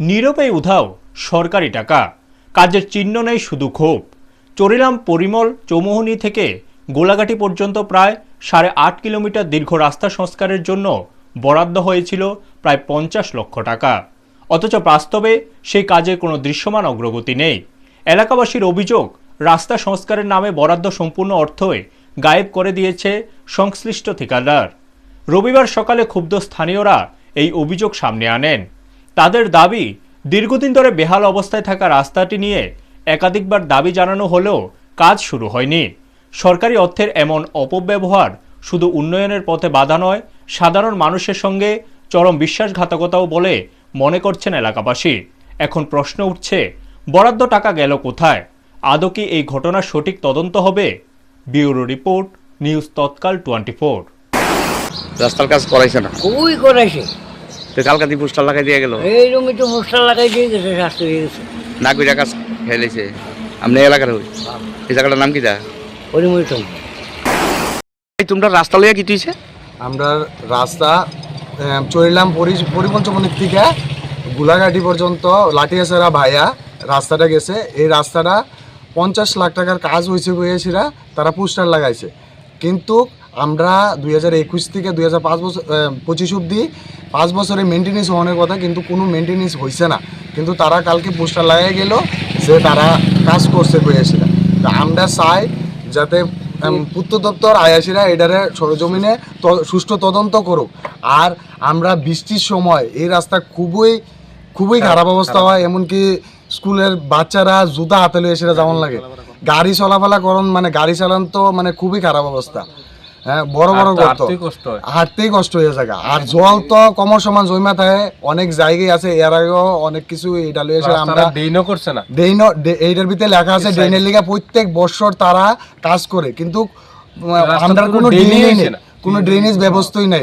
নীরবে উধাও সরকারি টাকা। কাজের চিহ্ন নেই শুধু ক্ষোভ। চরিলাম, পরিমল, চৌমোহনী থেকে গোলাঘাটি পর্যন্ত প্রায় সাড়ে আট কিলোমিটার দীর্ঘ রাস্তা সংস্কারের জন্য বরাদ্দ হয়েছিল প্রায় পঞ্চাশ লক্ষ টাকা। অথচ বাস্তবে সেই কাজের কোনো দৃশ্যমান অগ্রগতি নেই। এলাকাবাসীর অভিযোগ, রাস্তা সংস্কারের নামে বরাদ্দ সম্পূর্ণ অর্থই গায়েব করে দিয়েছে সংশ্লিষ্ট ঠিকাদার। রবিবার সকালে ক্ষুব্ধ স্থানীয়রা এই অভিযোগ সামনে আনেন। তাদের দাবি দীর্ঘদিন ধরে বেহাল অবস্থায় থাকা রাস্তাটি নিয়ে একাধিকবার দাবি জানানো হলেও কাজ শুরু হয়নি। সরকারি অর্থের এমন অপব্যবহার শুধু উন্নয়নের পথে বাধা নয় সাধারণ মানুষের সঙ্গে চরম বিশ্বাসঘাতকতাও বলে মনে করছেন এলাকাবাসী। এখন প্রশ্ন উঠছে বরাদ্দ টাকা গেল কোথায়? আদৌ কি এই ঘটনার সঠিক তদন্ত হবে? Bureau report news Tatkal twenty four. রাস্তার কাজ করাইছে না। খুবই করাইছে। তো কালকা দিয়ে পোস্টার লাগাই দিয়ে গেল। এই রুমে তো পোস্টার লাগাই দিয়ে গেছে রাস্তা হয়ে গেছে। না কইরা কাজ খেলেছে আপনি এলাকার হই। এই জায়গাটার নাম কি দা পরিমর্তন এই তোমরা রাস্তা লইয়া কি তুইছে? আমরা রাস্তা আহ, চলিলাম পরি- পরিপঞ্চমনির থেকে গোলাঘাটি পর্যন্ত লাঠিয়াছাড়া ভাইয়া রাস্তাটা গেছে। এই রাস্তাটা পঞ্চাশ লাখ টাকার কাজ হয়েছে গিয়েছিরা তারা পোস্টার লাগাইছে। কিন্তু আমরা দুই হাজার একুশ থেকে দুই হাজার পাঁচ বছর পঁচিশ অব্দি পাঁচ বছরে মেনটেনেন্স হওয়ার কথা কিন্তু কোনো মেনটেনেন্স হয়েছে না। কিন্তু তারা কালকে পোস্টার লাগাই গেল যে তারা কাজ করছে গিয়েছিরা তা আমরা চাই যাতে পূর্ত দপ্তর আয়াসীরা এটারে সরজমিনে সুষ্ঠু তদন্ত করুক। আর আমরা বৃষ্টির সময় এই রাস্তা খুবই খুবই খারাপ অবস্থা হয়। এমনকি স্কুলের বাচ্চারা জুতা হাতে লয়ে সেটা যেমন লাগে। গাড়ি চলাফেরা করুন মানে গাড়ি চালান তো মানে খুবই খারাপ অবস্থা। হ্যাঁ বড় বড় গর্ত। হাঁটতেই কষ্ট হয়ে। যায় আর জল তো কমর সমান জমা থাকে অনেক জায়গায় আছে এর আগেও অনেক কিছু এটা লয়ে এসে আমরা ডেইনও করছে না। ডেইনও এইটার ভিতরে লেখা আছে ডেইনের লিগা প্রত্যেক বছর তারা কাজ করে কিন্তু আমরা কোনো ড্রেনেজ কোনো ড্রেনেজ ব্যবস্থাই নাই